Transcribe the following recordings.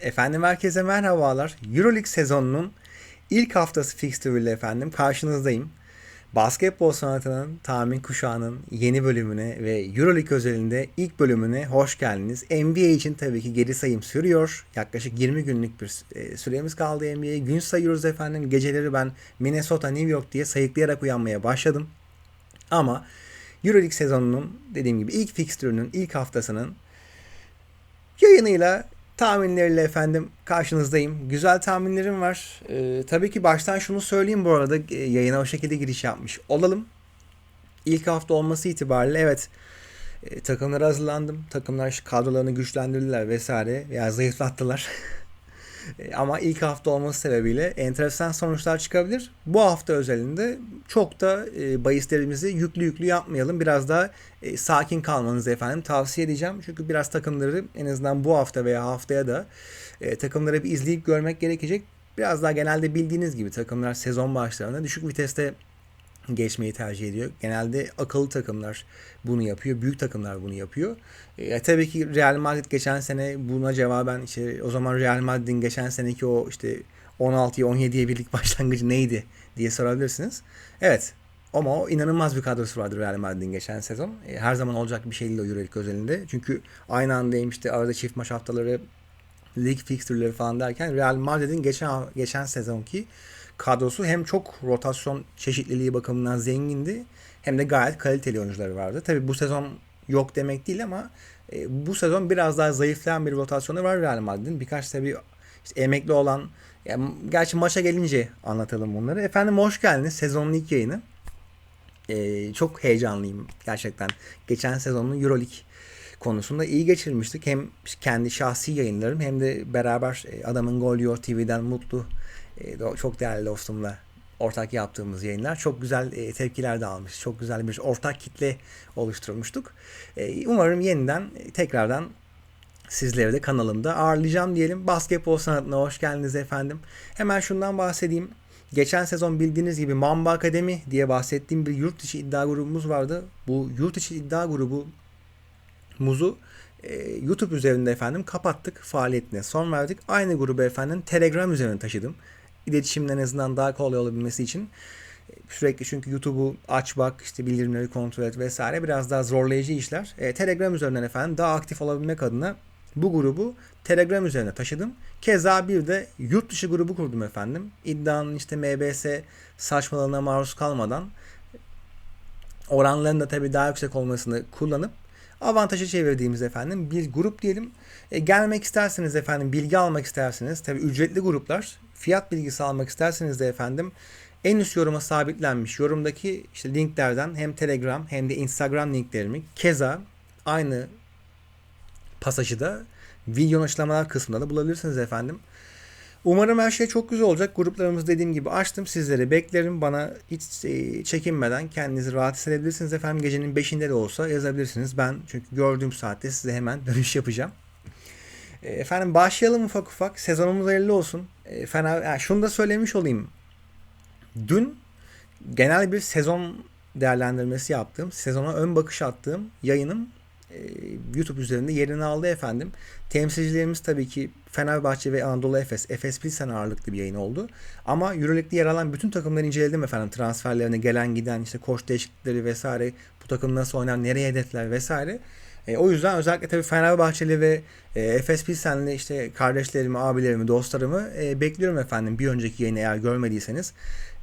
Efendim herkese merhabalar. Euroleague sezonunun ilk haftası fixture ile efendim karşınızdayım. Basketbol sanatının tahmin kuşağının yeni bölümüne ve Euroleague özelinde ilk bölümüne hoş geldiniz. NBA için tabii ki geri sayım sürüyor. Yaklaşık 20 günlük bir e, süremiz kaldı NBA'ye. Gün sayıyoruz efendim. Geceleri ben Minnesota, New York diye sayıklayarak uyanmaya başladım. Ama Euroleague sezonunun dediğim gibi ilk fixture'ünün ilk haftasının yayınıyla tahminleriyle efendim karşınızdayım. Güzel tahminlerim var. Ee, tabii ki baştan şunu söyleyeyim bu arada e, yayına o şekilde giriş yapmış olalım. İlk hafta olması itibariyle evet e, takımlara hazırlandım. Takımlar kadrolarını güçlendirdiler vesaire veya zayıflattılar. E, ama ilk hafta olması sebebiyle enteresan sonuçlar çıkabilir. Bu hafta özelinde çok da e, bahislerimizi yüklü yüklü yapmayalım. Biraz daha e, sakin kalmanızı efendim tavsiye edeceğim. Çünkü biraz takımları en azından bu hafta veya haftaya da takımları bir izleyip görmek gerekecek. Biraz daha genelde bildiğiniz gibi takımlar sezon başlarında düşük viteste geçmeyi tercih ediyor. Genelde akıllı takımlar bunu yapıyor. Büyük takımlar bunu yapıyor. E, tabii ki Real Madrid geçen sene buna cevaben işte o zaman Real Madrid'in geçen seneki o işte 16'ya 17'ye birlik başlangıcı neydi diye sorabilirsiniz. Evet ama o inanılmaz bir kadrosu vardı Real Madrid'in geçen sezon. E, her zaman olacak bir şey değil o Euroleague özelinde. Çünkü aynı andayım işte arada çift maç haftaları lig fixture'ları falan derken Real Madrid'in geçen geçen sezonki kadrosu hem çok rotasyon çeşitliliği bakımından zengindi hem de gayet kaliteli oyuncuları vardı. Tabi bu sezon yok demek değil ama e, bu sezon biraz daha zayıflayan bir rotasyonu var Real Madrid'in. Birkaç tabi işte emekli olan yani gerçi maça gelince anlatalım bunları. Efendim hoş geldiniz sezonun ilk yayını. Ee, çok heyecanlıyım gerçekten. Geçen sezonun Euroleague konusunda iyi geçirmiştik. Hem kendi şahsi yayınlarım hem de beraber e, Adamın Gol Your TV'den Mutlu e, çok değerli dostumla ortak yaptığımız yayınlar çok güzel e, tepkiler de almış. Çok güzel bir ortak kitle oluşturmuştuk. Umarım yeniden tekrardan sizleri de kanalımda ağırlayacağım diyelim. Basketbol sanatına hoş geldiniz efendim. Hemen şundan bahsedeyim. Geçen sezon bildiğiniz gibi Mamba Akademi diye bahsettiğim bir yurt dışı iddia grubumuz vardı. Bu yurt dışı iddia grubu muzu e, YouTube üzerinde efendim kapattık. Faaliyetine son verdik. Aynı grubu efendim Telegram üzerine taşıdım. İletişimin en azından daha kolay olabilmesi için. E, sürekli çünkü YouTube'u aç bak, işte bildirimleri kontrol et vesaire biraz daha zorlayıcı işler. E, Telegram üzerinden efendim daha aktif olabilmek adına bu grubu Telegram üzerine taşıdım. Keza bir de yurt dışı grubu kurdum efendim. İddianın işte MBS saçmalığına maruz kalmadan oranların da tabii daha yüksek olmasını kullanıp avantajı çevirdiğimiz efendim bir grup diyelim. E, gelmek isterseniz efendim bilgi almak isterseniz tabii ücretli gruplar fiyat bilgisi almak isterseniz de efendim en üst yoruma sabitlenmiş yorumdaki işte linklerden hem Telegram hem de Instagram linklerimi keza aynı pasajı da videonun açıklamalar kısmında da bulabilirsiniz efendim. Umarım her şey çok güzel olacak. Gruplarımız dediğim gibi açtım. Sizleri beklerim. Bana hiç e, çekinmeden kendinizi rahat hissedebilirsiniz efendim. Gecenin 5'inde de olsa yazabilirsiniz. Ben çünkü gördüğüm saatte size hemen dönüş yapacağım. E, efendim başlayalım ufak ufak. Sezonumuz hayırlı olsun. E, fena, yani şunu da söylemiş olayım. Dün genel bir sezon değerlendirmesi yaptığım, sezona ön bakış attığım yayınım e, YouTube üzerinde yerini aldı efendim. Temsilcilerimiz tabii ki Fenerbahçe ve Anadolu Efes, Efes Pilsen ağırlıklı bir yayın oldu. Ama Euroleague'de yer alan bütün takımları inceledim efendim. Transferlerine gelen giden işte koç değişiklikleri vesaire, bu takım nasıl oynar, nereye hedefler vesaire. E, o yüzden özellikle tabii Fenerbahçeli ve e, Efes Pilsen'li işte kardeşlerimi, abilerimi, dostlarımı e, bekliyorum efendim. Bir önceki yayını eğer görmediyseniz.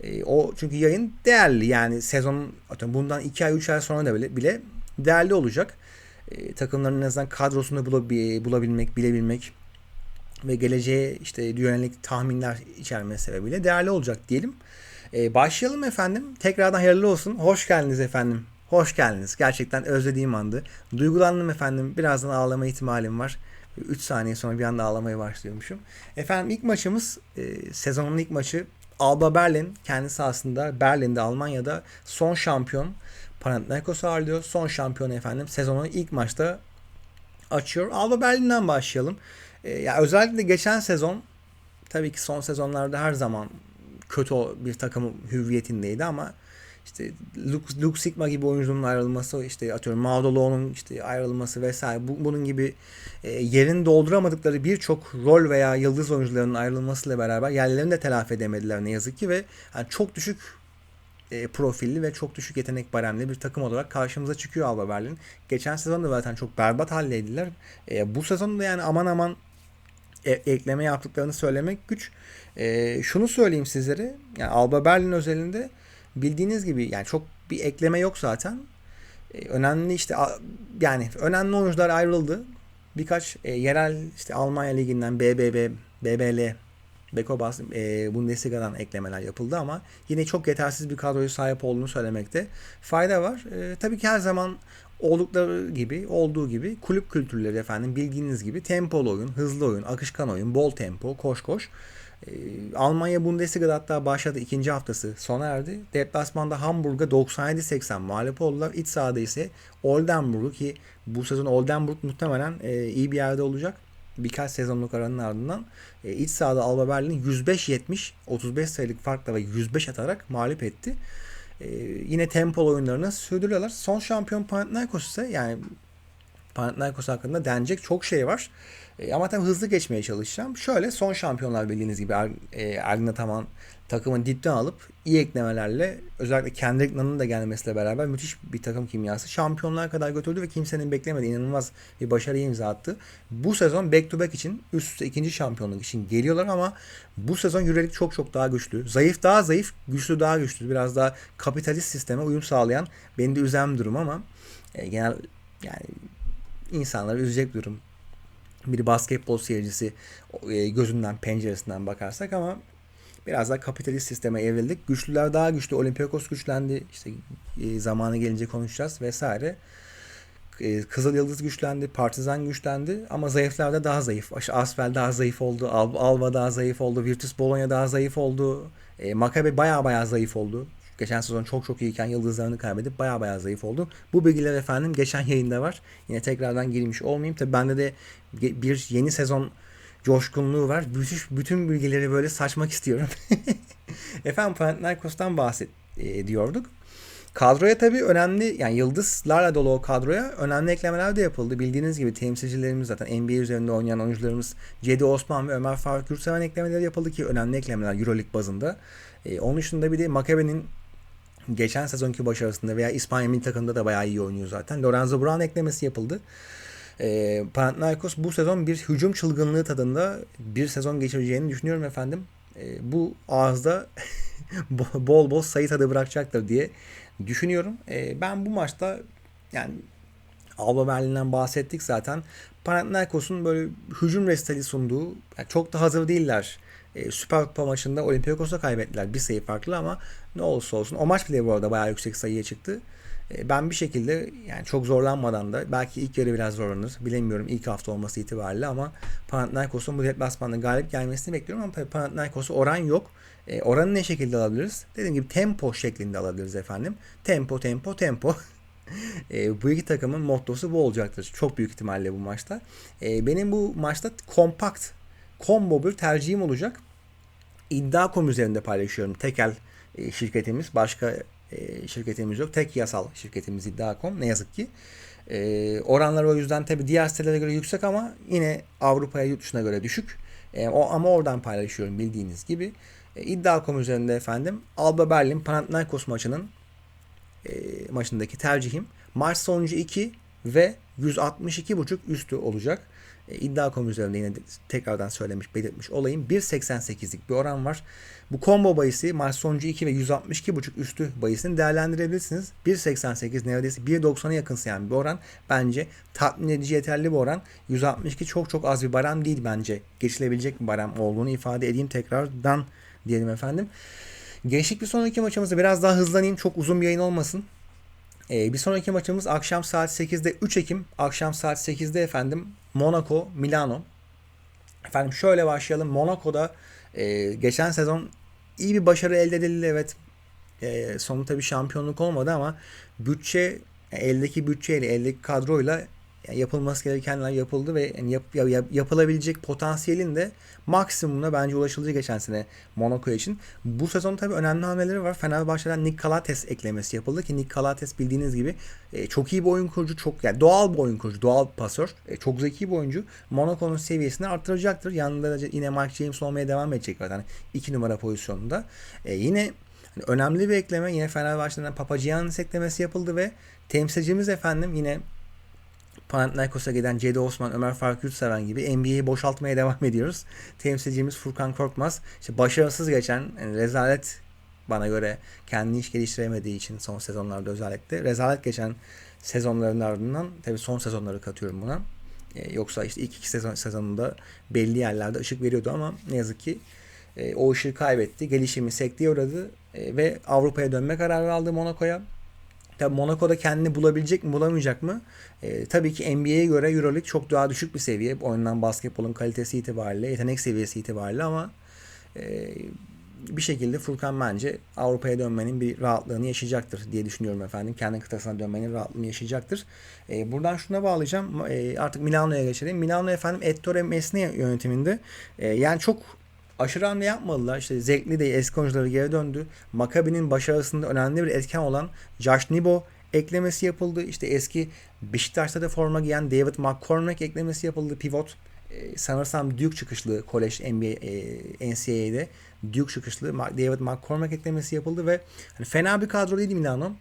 E, o çünkü yayın değerli yani sezon bundan 2 ay 3 ay sonra da bile, bile değerli olacak e, takımların en azından kadrosunu bulabilmek, bilebilmek ve geleceğe işte yönelik tahminler içermesi sebebiyle değerli olacak diyelim. E, başlayalım efendim. Tekrardan hayırlı olsun. Hoş geldiniz efendim. Hoş geldiniz. Gerçekten özlediğim andı. Duygulandım efendim. Birazdan ağlama ihtimalim var. 3 saniye sonra bir anda ağlamaya başlıyormuşum. Efendim ilk maçımız e, sezonun ilk maçı Alba Berlin. Kendisi aslında Berlin'de Almanya'da son şampiyon. Panathinaikos ağırlıyor. Son şampiyon efendim. Sezonun ilk maçta açıyor. Alba Berlin'den başlayalım. Ee, ya özellikle geçen sezon tabii ki son sezonlarda her zaman kötü bir takım hüviyetindeydi ama işte Luke, Luke Sigma gibi oyuncunun ayrılması, işte atıyorum Maudolo'nun işte ayrılması vesaire bu, bunun gibi e, yerini dolduramadıkları birçok rol veya yıldız oyuncularının ayrılmasıyla beraber yerlerini de telafi edemediler ne yazık ki ve yani çok düşük e, profilli ve çok düşük yetenek baremli bir takım olarak karşımıza çıkıyor Alba Berlin. Geçen sezon da zaten çok berbat haldeydiler. E, bu sezon da yani aman aman e, ekleme yaptıklarını söylemek güç. E, şunu söyleyeyim sizlere. Yani Alba Berlin özelinde bildiğiniz gibi yani çok bir ekleme yok zaten. E, önemli işte yani önemli oyuncular ayrıldı. Birkaç e, yerel işte Almanya liginden BBB, BBL Beko Bas, e, Bundesliga'dan eklemeler yapıldı ama yine çok yetersiz bir kadroyu sahip olduğunu söylemekte fayda var. E, tabii ki her zaman oldukları gibi, olduğu gibi kulüp kültürleri efendim bildiğiniz gibi tempolu oyun, hızlı oyun, akışkan oyun, bol tempo, koş koş. Ee, Almanya Bundesliga'da hatta başladı ikinci haftası sona erdi. Deplasmanda Hamburg'a 97-80 mağlup oldular. İç sahada ise Oldenburg'u ki bu sezon Oldenburg muhtemelen e, iyi bir yerde olacak. Birkaç sezonluk aranın ardından e, iç sahada Alba Berlin 105-70 35 sayılık farkla ve 105 atarak mağlup etti. E, yine tempol oyunlarını sürdürüyorlar. Son şampiyon Panathinaikos ise yani Panathinaikos hakkında denecek çok şey var. E, ama tabii hızlı geçmeye çalışacağım. Şöyle son şampiyonlar bildiğiniz gibi er, e, Ergin Ataman takımın dipten alıp iyi eklemelerle özellikle Kendrick Nunn'ın da gelmesiyle beraber müthiş bir takım kimyası şampiyonlar kadar götürdü ve kimsenin beklemediği inanılmaz bir başarı imza attı. Bu sezon back to back için üst üste ikinci şampiyonluk için geliyorlar ama bu sezon Euroleague çok çok daha güçlü. Zayıf daha zayıf, güçlü daha güçlü. Biraz daha kapitalist sisteme uyum sağlayan beni de üzen bir durum ama e, genel yani insanları üzecek durum. Bir basketbol seyircisi e, gözünden penceresinden bakarsak ama biraz daha kapitalist sisteme evrildik. Güçlüler daha güçlü. Olympiakos güçlendi. İşte e, zamanı gelince konuşacağız vesaire. E, Kızıl Yıldız güçlendi, Partizan güçlendi ama zayıflar da daha zayıf. Asfel daha zayıf oldu, Alba daha zayıf oldu, Virtus Bologna daha zayıf oldu. E, Maccabi baya baya zayıf oldu. Geçen sezon çok çok iyiyken yıldızlarını kaybedip baya baya zayıf oldu. Bu bilgiler efendim geçen yayında var. Yine tekrardan girmiş olmayayım. Tabi bende de bir yeni sezon coşkunluğu var. Bütün, bütün bilgileri böyle saçmak istiyorum. efendim Panathinaikos'tan bahset e. Kadroya tabii önemli yani yıldızlarla dolu o kadroya önemli eklemeler de yapıldı. Bildiğiniz gibi temsilcilerimiz zaten NBA üzerinde oynayan oyuncularımız Cedi Osman ve Ömer Faruk Yurtseven eklemeleri yapıldı ki önemli eklemeler Euroleague bazında. Ee, onun dışında bir de Maccabi'nin geçen sezonki başarısında veya İspanya milli takımında da bayağı iyi oynuyor zaten. Lorenzo Brown eklemesi yapıldı. E, Panathinaikos bu sezon bir hücum çılgınlığı tadında bir sezon geçireceğini düşünüyorum efendim. E, bu ağızda bol bol sayı tadı bırakacaktır diye düşünüyorum. E, ben bu maçta yani Alba Berlin'den bahsettik zaten. Panathinaikos'un böyle hücum restali sunduğu yani çok da hazır değiller e, Süper Kupa maçında Olympiakos'a kaybettiler. Bir sayı farklı ama ne olursa olsun. O maç bile bu arada bayağı yüksek sayıya çıktı. E, ben bir şekilde yani çok zorlanmadan da belki ilk yarı biraz zorlanır. Bilemiyorum ilk hafta olması itibariyle ama Panathinaikos'un bu deplasmanda galip gelmesini bekliyorum ama Panathinaikos'a oran yok. E, oranı ne şekilde alabiliriz? Dediğim gibi tempo şeklinde alabiliriz efendim. Tempo, tempo, tempo. e, bu iki takımın mottosu bu olacaktır. Çok büyük ihtimalle bu maçta. E, benim bu maçta kompakt combo bir tercihim olacak. İddia.com üzerinde paylaşıyorum. Tekel e, şirketimiz. Başka e, şirketimiz yok. Tek yasal şirketimiz İddia.com. Ne yazık ki. E, oranlar o yüzden tabi diğer sitelere göre yüksek ama yine Avrupa'ya yurt dışına göre düşük. E, o, ama oradan paylaşıyorum bildiğiniz gibi. E, İddia.com üzerinde efendim Alba Berlin Panathinaikos maçının maçındaki tercihim maç sonucu 2 ve 162.5 üstü olacak. E, iddia.com üzerinde yine tekrardan söylemiş, belirtmiş olayım. 1.88'lik bir oran var. Bu combo bahisi maç sonucu 2 ve 162.5 üstü bahisini değerlendirebilirsiniz. 1.88 neredeyse 1.90'a yakın yani bir oran. Bence tatmin edici yeterli bir oran. 162 çok çok az bir baram değil bence. Geçilebilecek bir baram olduğunu ifade edeyim tekrardan diyelim efendim. Geçtik bir sonraki maçımızda biraz daha hızlanayım. Çok uzun bir yayın olmasın. Ee, bir sonraki maçımız akşam saat 8'de 3 Ekim akşam saat 8'de efendim Monaco Milano. Efendim şöyle başlayalım. Monaco'da e, geçen sezon iyi bir başarı elde edildi evet. E, sonu tabii şampiyonluk olmadı ama bütçe eldeki bütçeyle eldeki kadroyla Yani yapılması gerekenler yapıldı ve yani yap, yap, yapılabilecek potansiyelin de maksimumuna bence ulaşıldı geçen sene Monaco için. Bu sezon tabii önemli hamleleri var. Fenerbahçe'den Nick Calates eklemesi yapıldı ki Nick Calates bildiğiniz gibi e, çok iyi bir oyun kurucu, çok yani doğal bir oyun kurucu, doğal bir pasör, e, çok zeki bir oyuncu. Monaco'nun seviyesini arttıracaktır. Yanında da yine Mark James olmaya devam edecek zaten iki numara pozisyonunda. E, yine hani önemli bir ekleme yine Fenerbahçe'den Papagiannis eklemesi yapıldı ve temsilcimiz efendim yine Panathinaikos'a giden Cedi Osman, Ömer Faruk Yurtseven gibi NBA'yi boşaltmaya devam ediyoruz. Temsilcimiz Furkan Korkmaz. İşte başarısız geçen yani rezalet bana göre kendini hiç geliştiremediği için son sezonlarda özellikle rezalet geçen sezonların ardından tabii son sezonları katıyorum buna. Ee, yoksa işte ilk iki sezon sezonunda belli yerlerde ışık veriyordu ama ne yazık ki e, o ışığı kaybetti. Gelişimi sekteye uğradı e, ve Avrupa'ya dönme kararı aldı Monaco'ya. Tabi Monaco'da kendini bulabilecek mi bulamayacak mı? E, tabii ki NBA'ye göre Euroleague çok daha düşük bir seviye. Oynanan basketbolun kalitesi itibariyle, yetenek seviyesi itibariyle ama e, bir şekilde Furkan bence Avrupa'ya dönmenin bir rahatlığını yaşayacaktır diye düşünüyorum efendim. Kendi kıtasına dönmenin rahatlığını yaşayacaktır. E, buradan şuna bağlayacağım. E, artık Milano'ya geçelim. Milano efendim Ettore Mesni yönetiminde. E, yani çok aşırı hamle yapmadılar. İşte zevkli de eski oyuncuları geri döndü. Maccabi'nin başarısında önemli bir etken olan Josh Nibo eklemesi yapıldı. İşte eski Beşiktaş'ta da forma giyen David McCormack eklemesi yapıldı. Pivot. Ee, sanırsam Duke çıkışlı kolej NBA, e, NCAA'de Duke çıkışlı David McCormack eklemesi yapıldı ve hani fena bir kadro değil Milano.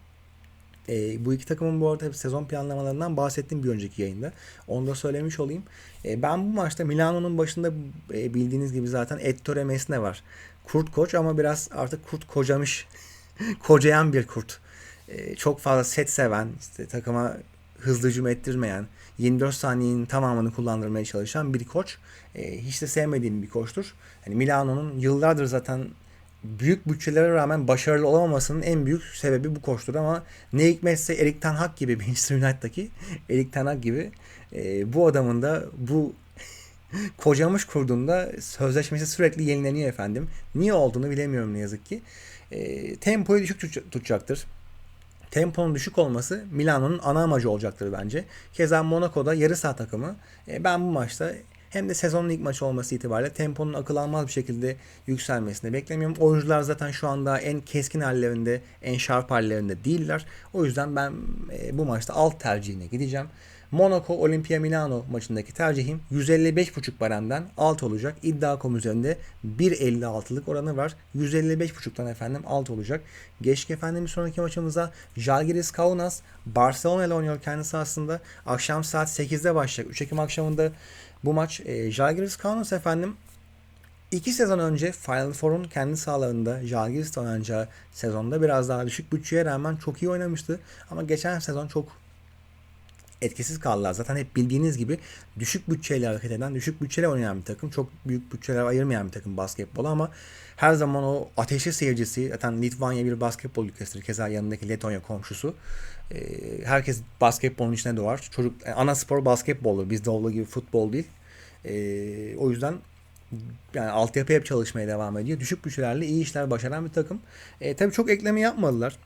E, bu iki takımın bu arada sezon planlamalarından bahsettim bir önceki yayında. Onu da söylemiş olayım. E, ben bu maçta Milano'nun başında e, bildiğiniz gibi zaten Ettore Mesne var. Kurt koç ama biraz artık kurt kocamış. kocayan bir kurt. E, çok fazla set seven, işte takıma hızlı hücum ettirmeyen, 24 saniyenin tamamını kullandırmaya çalışan bir koç. E, hiç de sevmediğim bir koçtur. Yani Milano'nun yıllardır zaten büyük bütçelere rağmen başarılı olamamasının en büyük sebebi bu koçtur ama ne hikmetse Erik Ten Hag gibi Manchester United'daki Erik Ten Hag gibi e, bu adamın da bu kocamış kurduğunda sözleşmesi sürekli yenileniyor efendim. Niye olduğunu bilemiyorum ne yazık ki. E, tempoyu düşük tutacaktır. Temponun düşük olması Milano'nun ana amacı olacaktır bence. Keza Monaco'da yarı saha takımı. E, ben bu maçta hem de sezonun ilk maçı olması itibariyle temponun akıl almaz bir şekilde yükselmesini beklemiyorum. Oyuncular zaten şu anda en keskin hallerinde, en sharp hallerinde değiller. O yüzden ben e, bu maçta alt tercihine gideceğim. Monaco Olimpia Milano maçındaki tercihim 155.5 baremden alt olacak. İddia.com üzerinde 1.56'lık oranı var. 155.5'tan efendim alt olacak. Geçtik efendim bir sonraki maçımıza Jalgiris Kaunas Barcelona ile oynuyor kendisi aslında. Akşam saat 8'de başlayacak. 3 Ekim akşamında bu maç e, Jalgiris Kaunas efendim İki sezon önce Final Four'un kendi sahalarında Jalgiris'te oynanacağı sezonda biraz daha düşük bütçeye rağmen çok iyi oynamıştı. Ama geçen sezon çok etkisiz kaldılar. Zaten hep bildiğiniz gibi düşük bütçeyle hareket eden, düşük bütçeyle oynayan bir takım. Çok büyük bütçeler ayırmayan bir takım basketbola ama her zaman o ateşli seyircisi, zaten Litvanya bir basketbol ülkesidir. Keza yanındaki Letonya komşusu. Ee, herkes basketbolun içine doğar. Çocuk, ana spor basketboldur. Bizde olduğu gibi futbol değil. Ee, o yüzden yani altyapı hep çalışmaya devam ediyor. Düşük bütçelerle iyi işler başaran bir takım. E, tabii çok ekleme yapmadılar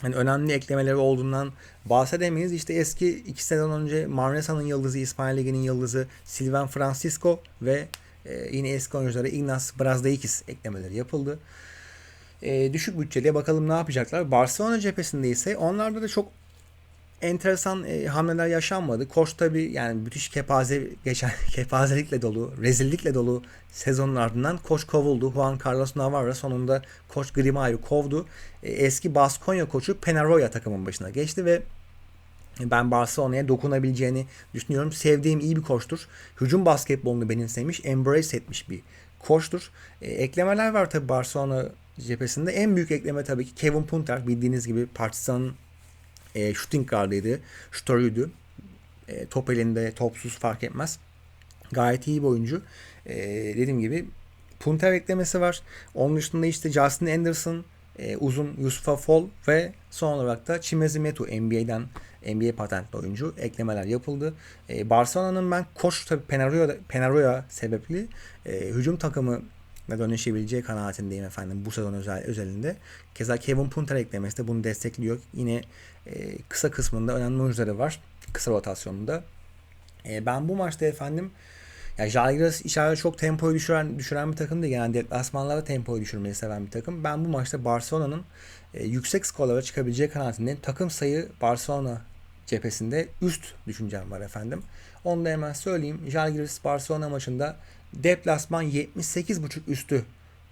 hani önemli eklemeleri olduğundan bahsedemeyiz. İşte eski iki sezon önce Manresa'nın yıldızı, İspanya Ligi'nin yıldızı Silvan Francisco ve e, yine eski oyuncuları Ignas Brazdeikis eklemeleri yapıldı. E, düşük bütçeli bakalım ne yapacaklar. Barcelona cephesinde ise onlarda da çok enteresan e, hamleler yaşanmadı. Koç tabi yani müthiş kepaze geçen kepazelikle dolu, rezillikle dolu sezonun ardından koç kovuldu. Juan Carlos Navarro sonunda koç Grimao'yu kovdu. E, eski Baskonya koçu Penaroya takımın başına geçti ve ben Barcelona'ya dokunabileceğini düşünüyorum. Sevdiğim iyi bir koçtur. Hücum basketbolunu benimsemiş, embrace etmiş bir koçtur. E, eklemeler var tabi Barcelona cephesinde. En büyük ekleme tabii ki Kevin Punter. Bildiğiniz gibi Partizan'ın e, shooting guardıydı. Şutörüydü. E, top elinde, topsuz fark etmez. Gayet iyi bir oyuncu. E, dediğim gibi Punter eklemesi var. Onun dışında işte Justin Anderson, e, uzun Yusufa Fall ve son olarak da Chimezi Metu NBA'den NBA patentli oyuncu eklemeler yapıldı. E, Barcelona'nın ben koç tabi Penaroya, Penaroya sebepli e, hücum takımı dönüşebileceği kanaatindeyim efendim bu sezon özel, özelinde. Keza Kevin Punter eklemesi de bunu destekliyor. Yine e, kısa kısmında önemli oyuncuları var. Kısa rotasyonunda. E, ben bu maçta efendim ya Jalgiris içeride çok tempoyu düşüren düşüren bir takım değil. Genelde deplasmanlarda tempoyu düşürmeyi seven bir takım. Ben bu maçta Barcelona'nın e, yüksek skorlara çıkabileceği kanaatindeyim. Takım sayı Barcelona cephesinde üst düşüncem var efendim. Onu da hemen söyleyeyim. Jalgiris Barcelona maçında deplasman 78.5 üstü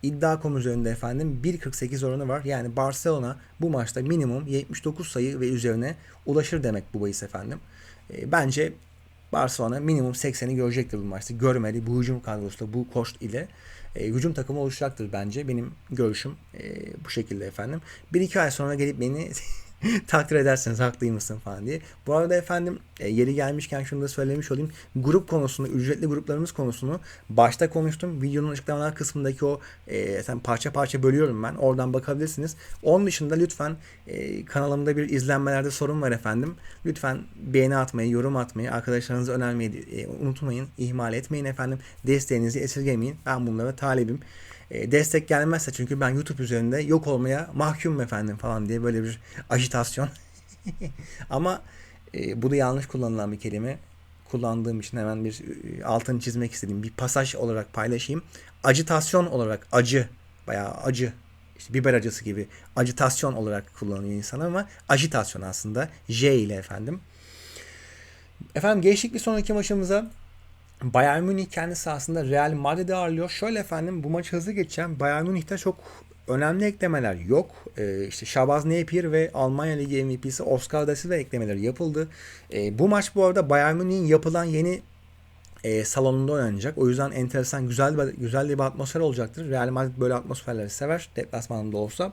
iddia.com üzerinde efendim 1.48 oranı var. Yani Barcelona bu maçta minimum 79 sayı ve üzerine ulaşır demek bu bahis efendim. E, bence Barcelona minimum 80'i görecektir bu maçta. Görmeli bu hücum kadrosuyla bu koç ile e, hücum takımı oluşacaktır bence. Benim görüşüm e, bu şekilde efendim. Bir iki ay sonra gelip beni takdir ederseniz haklıymışsın falan diye. Bu arada efendim e, yeri gelmişken şunu da söylemiş olayım. Grup konusunu, ücretli gruplarımız konusunu başta konuştum. Videonun açıklamalar kısmındaki o e, sen parça parça bölüyorum ben. Oradan bakabilirsiniz. Onun dışında lütfen e, kanalımda bir izlenmelerde sorun var efendim. Lütfen beğeni atmayı, yorum atmayı, arkadaşlarınızı önermeyi e, unutmayın. ihmal etmeyin efendim. Desteğinizi esirgemeyin. Ben bunlara talibim. E, destek gelmezse çünkü ben YouTube üzerinde yok olmaya mahkumum efendim falan diye böyle bir ajitasyon. Ama e, bu da yanlış kullanılan bir kelime. Kullandığım için hemen bir e, altını çizmek istedim. Bir pasaj olarak paylaşayım. Acitasyon olarak acı, bayağı acı işte biber acısı gibi acitasyon olarak kullanıyor insan ama ajitasyon aslında J ile efendim. Efendim geçtik bir sonraki maçımıza. Bayern Münih kendi sahasında Real Madrid'i ağırlıyor. Şöyle efendim bu maç hızlı geçeceğim. Bayern Münih'te çok önemli eklemeler yok. Ee, işte Şabaz Napier ve Almanya Ligi MVP'si Oscar da Silva eklemeleri yapıldı. Ee, bu maç bu arada Bayern Münih'in yapılan yeni e, salonunda oynanacak. O yüzden enteresan, güzel bir, güzel bir atmosfer olacaktır. Real Madrid böyle atmosferleri sever. Deplasmanında olsa.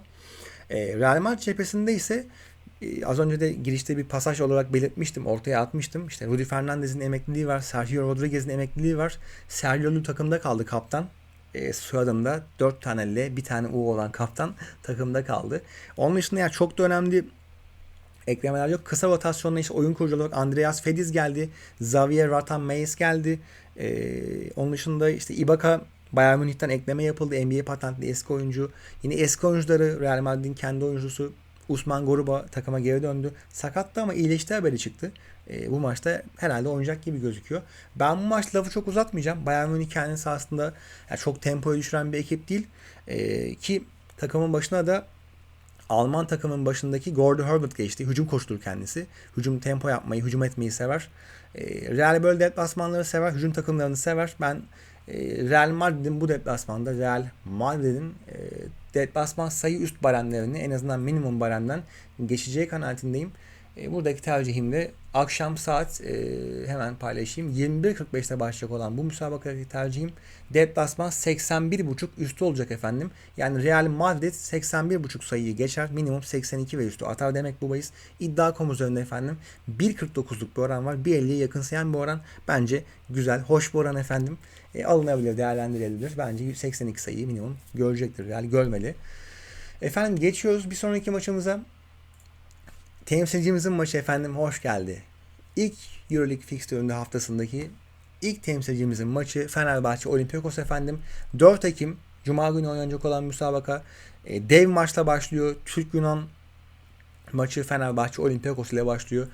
E, Real Madrid cephesinde ise az önce de girişte bir pasaj olarak belirtmiştim. Ortaya atmıştım. İşte Rudy Fernandez'in emekliliği var. Sergio Rodriguez'in emekliliği var. Sergio Lu takımda kaldı kaptan. E, soyadında 4 tane L, bir tane U olan kaptan takımda kaldı. Onun dışında yani çok da önemli eklemeler yok. Kısa rotasyonla işte oyun kurucu olarak Andreas Fediz geldi. Xavier Ratan Mayes geldi. E, onun dışında işte Ibaka Bayern Münih'ten ekleme yapıldı. NBA patentli eski oyuncu. Yine eski oyuncuları Real Madrid'in kendi oyuncusu Usman Goruba takıma geri döndü. Sakattı ama iyileşti haberi çıktı. E, bu maçta herhalde oynayacak gibi gözüküyor. Ben bu maç lafı çok uzatmayacağım. Bayern Münih kendisi aslında yani çok tempoyu düşüren bir ekip değil. E, ki takımın başına da Alman takımın başındaki Gordon Herbert geçti. Hücum koştur kendisi. Hücum tempo yapmayı, hücum etmeyi sever. E, Real böyle deplasmanları sever. Hücum takımlarını sever. Ben Real Madrid'in bu deplasmanda Real Madrid'in e, deplasman sayı üst baremlerini en azından minimum baremden geçeceği kanaatindeyim. E, buradaki tercihim de akşam saat e, hemen paylaşayım. 21.45'te başlayacak olan bu müsabakadaki tercihim deplasman 81.5 üstü olacak efendim. Yani Real Madrid 81.5 sayıyı geçer. Minimum 82 ve üstü atar demek bu bahis. İddia.com üzerinde efendim 1.49'luk bir oran var. 1.50'ye yakınsayan bir oran. Bence güzel, hoş bir oran efendim. E, alınabilir, değerlendirilebilir. Bence 82 sayıyı minimum görecektir. Real görmeli. Efendim geçiyoruz bir sonraki maçımıza. Temsilcimizin maçı efendim hoş geldi. İlk Euroleague fixtüründe haftasındaki ilk temsilcimizin maçı Fenerbahçe Olympiakos efendim. 4 Ekim Cuma günü oynanacak olan müsabaka e, dev maçla başlıyor. Türk Yunan maçı Fenerbahçe Olympiakos ile başlıyor.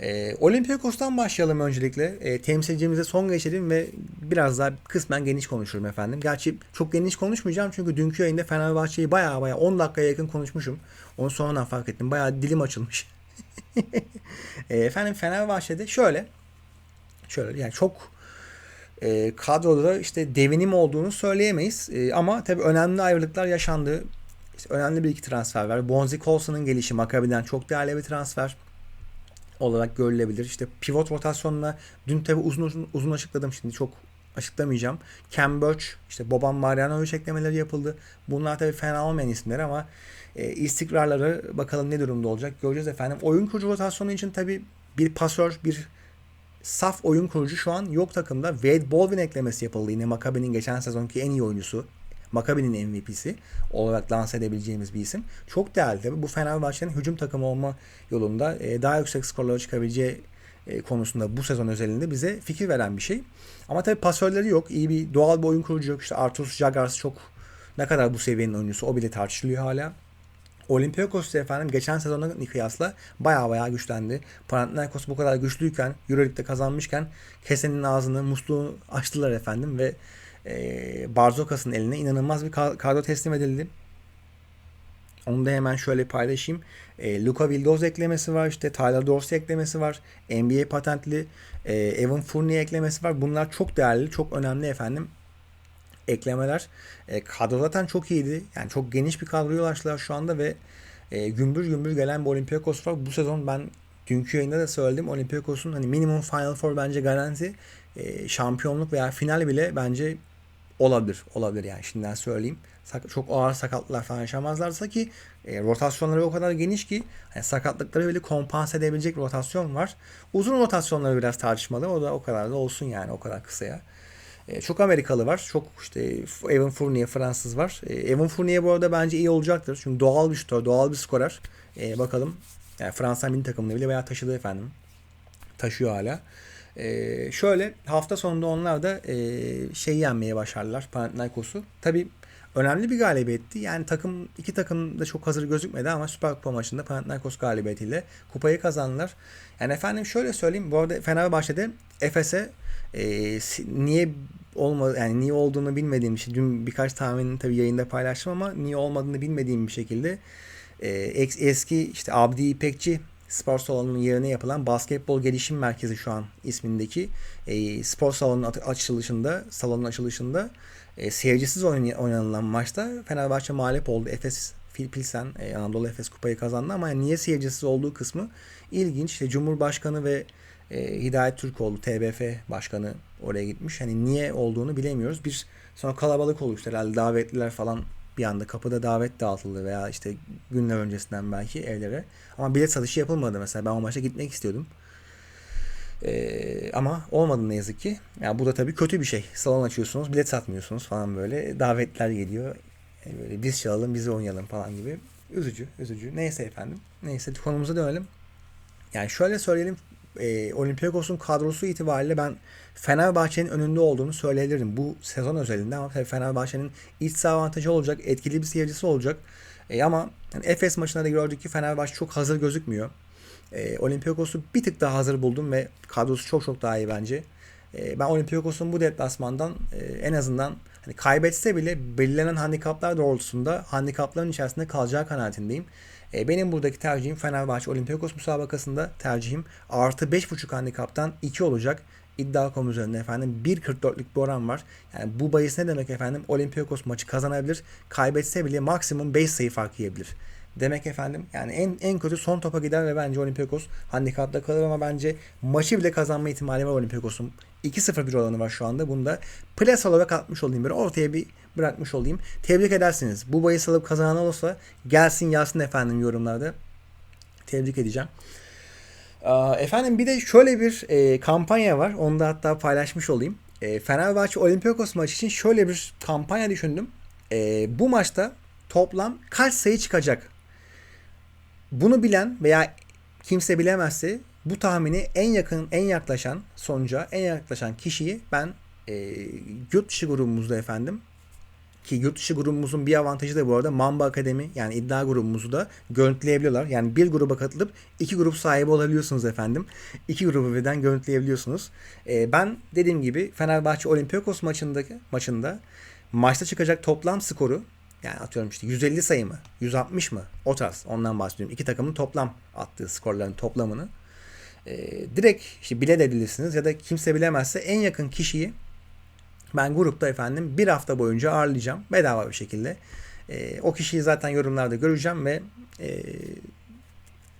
E, Olympiakos'tan başlayalım öncelikle. E, temsilcimize son geçelim ve biraz daha kısmen geniş konuşurum efendim. Gerçi çok geniş konuşmayacağım çünkü dünkü yayında Fenerbahçe'yi baya baya 10 dakikaya yakın konuşmuşum. Onu sonradan fark ettim. Baya dilim açılmış. e, efendim Fenerbahçe'de şöyle şöyle yani çok e, kadroda işte devinim olduğunu söyleyemeyiz. E, ama tabii önemli ayrılıklar yaşandı. İşte önemli bir iki transfer var. Bonzi Colson'un gelişi Maccabi'den çok değerli bir transfer olarak görülebilir. İşte pivot rotasyonuna dün tabi uzun uzun, uzun açıkladım şimdi çok açıklamayacağım. Cam Birch, işte Boban Marjanovic eklemeleri yapıldı. Bunlar tabi fena olmayan isimler ama e, istikrarları bakalım ne durumda olacak göreceğiz efendim. Oyun kurucu rotasyonu için tabi bir pasör, bir saf oyun kurucu şu an yok takımda. Wade Baldwin eklemesi yapıldı yine Maccabi'nin geçen sezonki en iyi oyuncusu. Maccabi'nin MVP'si olarak lanse edebileceğimiz bir isim. Çok değerli tabii. Bu Fenerbahçe'nin hücum takımı olma yolunda e, daha yüksek skorlara çıkabileceği e, konusunda bu sezon özelinde bize fikir veren bir şey. Ama tabii pasörleri yok. İyi bir doğal bir oyun kurucu yok. İşte Artur Jagars çok ne kadar bu seviyenin oyuncusu o bile tartışılıyor hala. Olympiakos efendim geçen sezona kıyasla baya baya güçlendi. Panathinaikos bu kadar güçlüyken, Euroleague'de kazanmışken kesenin ağzını, musluğu açtılar efendim ve e, Barzokas'ın eline inanılmaz bir kadro teslim edildi. Onu da hemen şöyle paylaşayım. E, Luka Vildoz eklemesi var. işte Tyler Dorsey eklemesi var. NBA patentli e, Evan Fournier eklemesi var. Bunlar çok değerli, çok önemli efendim eklemeler. E, kadro zaten çok iyiydi. Yani çok geniş bir kadroya ulaştılar şu anda ve e, gümbür gümbür gelen bir Olympiakos var. Bu sezon ben dünkü yayında da söyledim. Olympiakos'un hani minimum Final Four bence garanti. E, şampiyonluk veya final bile bence olabilir. Olabilir yani şimdiden söyleyeyim. Çok ağır sakatlıklar falan yaşamazlarsa ki e, rotasyonları o kadar geniş ki yani sakatlıkları bile kompanse edebilecek rotasyon var. Uzun rotasyonları biraz tartışmalı. O da o kadar da olsun yani o kadar kısaya. E, çok Amerikalı var. Çok işte Evan Fournier Fransız var. E, Evan Fournier bu arada bence iyi olacaktır. Çünkü doğal bir şutör, doğal bir skorer. E, bakalım. Yani Fransa milli takımını bile veya taşıdı efendim. Taşıyor hala. E, şöyle hafta sonunda onlar da e, şey yenmeye başardılar Panathinaikos'u. Tabi önemli bir galibiyetti. Yani takım iki takım da çok hazır gözükmedi ama Süper Kupa maçında Panathinaikos galibiyetiyle kupayı kazandılar. Yani efendim şöyle söyleyeyim. Bu arada Fenerbahçe'de Efes'e e, niye olmadı yani niye olduğunu bilmediğim bir şey. Dün birkaç tahmin tabii yayında paylaştım ama niye olmadığını bilmediğim bir şekilde e, eski işte Abdi İpekçi spor salonunun yerine yapılan basketbol gelişim merkezi şu an ismindeki e, spor salonunun açılışında salonun açılışında e, seyircisiz oynanılan maçta Fenerbahçe mağlup oldu. Efes Pilsen e, Anadolu Efes kupayı kazandı ama yani niye seyircisiz olduğu kısmı ilginç. İşte Cumhurbaşkanı ve e, Hidayet Türkoğlu TBF başkanı oraya gitmiş. Hani niye olduğunu bilemiyoruz. Bir sonra kalabalık oluştu herhalde davetliler falan bir anda kapıda davet dağıtıldı veya işte günler öncesinden belki evlere. Ama bilet satışı yapılmadı mesela. Ben o maça gitmek istiyordum. Ee, ama olmadı ne yazık ki. Yani bu da tabii kötü bir şey. Salon açıyorsunuz, bilet satmıyorsunuz falan böyle. Davetler geliyor. Yani böyle biz çalalım, biz oynayalım falan gibi. Üzücü, üzücü. Neyse efendim. Neyse konumuza dönelim. Yani şöyle söyleyelim e, Olympiakos'un kadrosu itibariyle ben Fenerbahçe'nin önünde olduğunu söyleyebilirim. Bu sezon özelinde ama tabii Fenerbahçe'nin iç saha avantajı olacak, etkili bir seyircisi olacak. E, ama yani Efes maçında da gördük ki Fenerbahçe çok hazır gözükmüyor. E, Olympiakos'u bir tık daha hazır buldum ve kadrosu çok çok daha iyi bence. E, ben Olympiakos'un bu deplasmandan e, en azından hani kaybetse bile belirlenen handikaplar doğrultusunda handikapların içerisinde kalacağı kanaatindeyim. E, benim buradaki tercihim Fenerbahçe Olympiakos müsabakasında tercihim artı 5.5 handikaptan 2 olacak. İddia.com üzerinde efendim 1.44'lük bir oran var. Yani bu bahis ne demek efendim? Olympiakos maçı kazanabilir. Kaybetse bile maksimum 5 sayı fark yiyebilir. Demek efendim yani en en kötü son topa gider ve bence Olympiakos handikapta kalır ama bence maçı bile kazanma ihtimali var Olympiakos'un. 2-0 bir oranı var şu anda. Bunu da plas olarak atmış olayım. Böyle ortaya bir bırakmış olayım. Tebrik edersiniz. Bu bahis alıp kazanan olursa gelsin yazsın efendim yorumlarda. Tebrik edeceğim. Efendim bir de şöyle bir e, kampanya var. Onu da hatta paylaşmış olayım. E, Fenerbahçe Olympiakos maçı için şöyle bir kampanya düşündüm. E, bu maçta toplam kaç sayı çıkacak? Bunu bilen veya kimse bilemezse bu tahmini en yakın, en yaklaşan sonuca, en yaklaşan kişiyi ben e, yurt dışı grubumuzda efendim ki yurt dışı grubumuzun bir avantajı da bu arada Mamba Akademi yani iddia grubumuzu da görüntüleyebiliyorlar. Yani bir gruba katılıp iki grup sahibi olabiliyorsunuz efendim. İki grubu birden görüntüleyebiliyorsunuz. Ee, ben dediğim gibi Fenerbahçe Olympiakos maçındaki maçında maçta çıkacak toplam skoru yani atıyorum işte 150 sayı mı? 160 mı? O tarz. Ondan bahsediyorum. İki takımın toplam attığı skorların toplamını. E, direkt işte bilet edilirsiniz ya da kimse bilemezse en yakın kişiyi ben grupta efendim bir hafta boyunca ağırlayacağım. Bedava bir şekilde. E, o kişiyi zaten yorumlarda göreceğim ve e,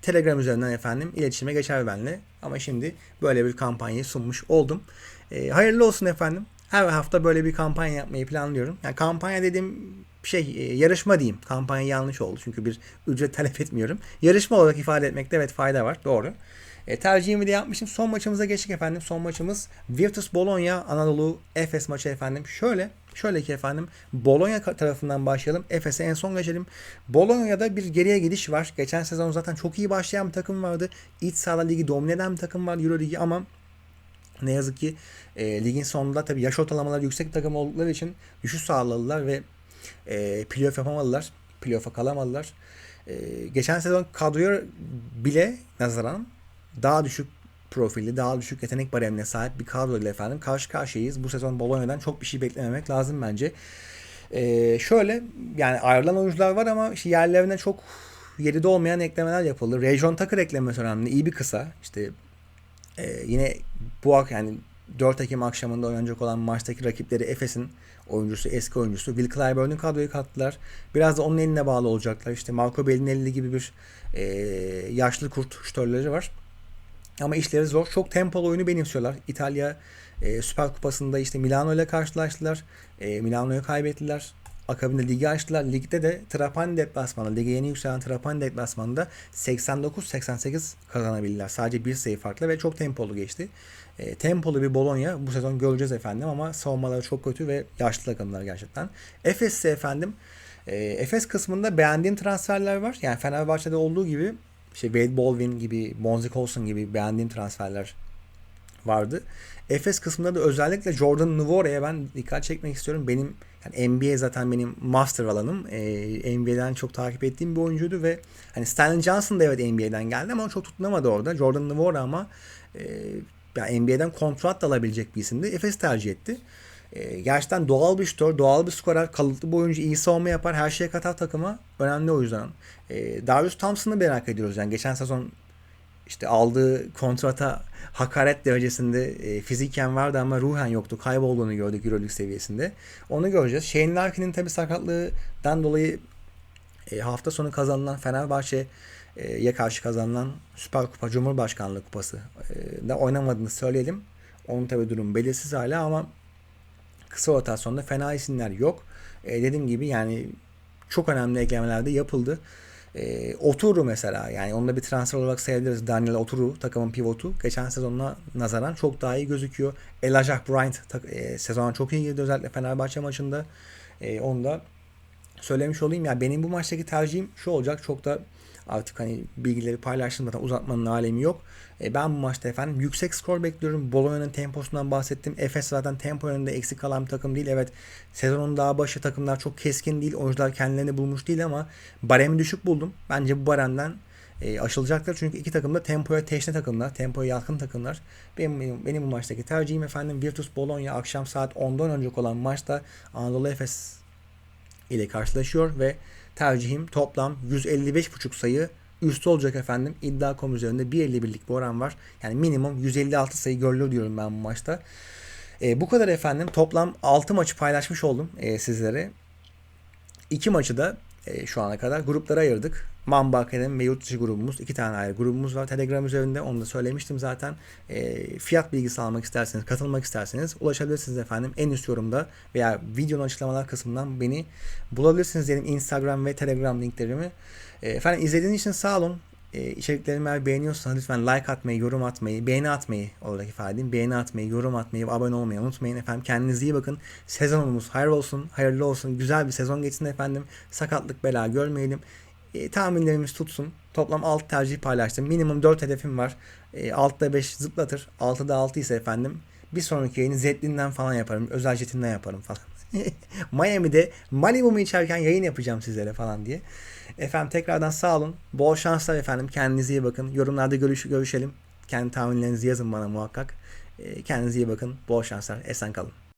Telegram üzerinden efendim iletişime geçer benimle. Ama şimdi böyle bir kampanyayı sunmuş oldum. E, hayırlı olsun efendim. Her hafta böyle bir kampanya yapmayı planlıyorum. Yani kampanya dediğim şey e, yarışma diyeyim. Kampanya yanlış oldu çünkü bir ücret talep etmiyorum. Yarışma olarak ifade etmekte evet fayda var. Doğru. E, tercihimi de yapmışım. Son maçımıza geçtik efendim. Son maçımız Virtus Bologna Anadolu Efes maçı efendim. Şöyle Şöyle ki efendim Bologna tarafından başlayalım. Efes'e en son geçelim. Bologna'da bir geriye gidiş var. Geçen sezon zaten çok iyi başlayan bir takım vardı. İç sahada ligi domine eden bir takım var Euro Ligi ama ne yazık ki e, ligin sonunda tabii yaş ortalamaları yüksek bir takım oldukları için düşüş sağladılar ve e, playoff yapamadılar. Playoff'a kalamadılar. e, geçen sezon kadroya bile nazaran daha düşük profilli, daha düşük yetenek baremine sahip bir kadro ile efendim karşı karşıyayız. Bu sezon Bologna'dan çok bir şey beklememek lazım bence. Ee, şöyle yani ayrılan oyuncular var ama işte yerlerine çok yerinde olmayan eklemeler yapıldı. Region Tucker eklemesi önemli. İyi bir kısa. İşte e, yine bu yani 4 Ekim akşamında oynanacak olan maçtaki rakipleri Efes'in oyuncusu, eski oyuncusu. Will Clyburn'un kadroyu kattılar. Biraz da onun eline bağlı olacaklar. İşte Marco Bellinelli gibi bir e, yaşlı kurt şütörleri var. Ama işleri zor. Çok tempolu oyunu benimsiyorlar. İtalya e, Süper Kupası'nda işte Milano ile karşılaştılar. E, Milano'yu kaybettiler. Akabinde ligi açtılar. Ligde de Trapani deplasmanında, lige yeni yükselen Trapani deplasmanında 89-88 kazanabildiler. Sadece bir sayı farklı ve çok tempolu geçti. E, tempolu bir Bologna bu sezon göreceğiz efendim ama savunmaları çok kötü ve yaşlı takımlar gerçekten. Efes ise efendim e, Efes kısmında beğendiğim transferler var. Yani Fenerbahçe'de olduğu gibi işte Wade Baldwin gibi, Bonzi Colson gibi beğendiğim transferler vardı. Efes kısmında da özellikle Jordan Nwore'ye ben dikkat çekmek istiyorum. Benim yani NBA zaten benim master alanım. Ee, NBA'den çok takip ettiğim bir oyuncuydu ve hani Stanley Johnson da evet NBA'den geldi ama çok tutunamadı orada. Jordan Nwore ama e, yani NBA'den kontrat da alabilecek bir isimdi. Efes tercih etti. E, gerçekten doğal bir şutör, doğal bir skorer, kalıplı bir oyuncu, iyi savunma yapar, her şeye katar takıma. Önemli o yüzden. E, Darius Thompson'ı merak ediyoruz. Yani geçen sezon işte aldığı kontrata hakaret derecesinde e, fiziken vardı ama ruhen yoktu. Kaybolduğunu gördük Euroleague seviyesinde. Onu göreceğiz. Shane Larkin'in tabi sakatlığından dolayı e, hafta sonu kazanılan Fenerbahçe'ye karşı kazanılan Süper Kupa Cumhurbaşkanlığı Kupası e, da oynamadığını söyleyelim. Onun tabi durum belirsiz hala ama kısa rotasyonda fena isimler yok. E, dediğim gibi yani çok önemli eklemeler de yapıldı. E, Oturu mesela yani onu da bir transfer olarak sayabiliriz. Daniel Oturu takımın pivotu. Geçen sezonuna nazaran çok daha iyi gözüküyor. Elijah Bryant e, sezona çok iyi girdi özellikle Fenerbahçe maçında. E, onu da söylemiş olayım. Ya yani benim bu maçtaki tercihim şu olacak. Çok da artık hani bilgileri paylaştırmadan uzatmanın alemi yok. E, ben bu maçta efendim yüksek skor bekliyorum. Bologna'nın temposundan bahsettim. Efes zaten tempo yönünde eksik kalan bir takım değil. Evet sezonun daha başı takımlar çok keskin değil. Oyuncular kendilerini bulmuş değil ama baremi düşük buldum. Bence bu baremden e, aşılacaktır. Çünkü iki takım da tempoya teşne takımlar. Tempoya yakın takımlar. Benim, benim, benim bu maçtaki tercihim efendim Virtus Bologna akşam saat 10'dan önce olan maçta Anadolu Efes ile karşılaşıyor ve tercihim toplam 155,5 sayı üstü olacak efendim. İddia.com üzerinde 1.51'lik bir oran var. Yani minimum 156 sayı görülür diyorum ben bu maçta. E, bu kadar efendim. Toplam 6 maçı paylaşmış oldum e, sizlere. 2 maçı da e, şu ana kadar gruplara ayırdık. Mamba Akademi ve yurt dışı grubumuz. iki tane ayrı grubumuz var. Telegram üzerinde onu da söylemiştim zaten. E, fiyat bilgisi almak isterseniz, katılmak isterseniz ulaşabilirsiniz efendim. En üst yorumda veya videonun açıklamalar kısmından beni bulabilirsiniz diyelim Instagram ve Telegram linklerimi. E, efendim izlediğiniz için sağ olun. E, içeriklerimi eğer beğeniyorsanız lütfen like atmayı, yorum atmayı, beğeni atmayı olarak ifade edeyim. Beğeni atmayı, yorum atmayı, abone olmayı unutmayın efendim. Kendinize iyi bakın. Sezonumuz hayırlı olsun, hayırlı olsun. Güzel bir sezon geçsin efendim. Sakatlık bela görmeyelim. E, tahminlerimiz tutsun. Toplam 6 tercih paylaştım. Minimum 4 hedefim var. E, 6'da 5 zıplatır. 6'da 6 ise efendim bir sonraki yayını Zedlin'den falan yaparım. Özel jetinden yaparım falan. Miami'de Malibu'mu içerken yayın yapacağım sizlere falan diye. Efendim tekrardan sağ olun. Bol şanslar efendim. Kendinize iyi bakın. Yorumlarda görüş görüşelim. Kendi tahminlerinizi yazın bana muhakkak. E, kendinize iyi bakın. Bol şanslar. Esen kalın.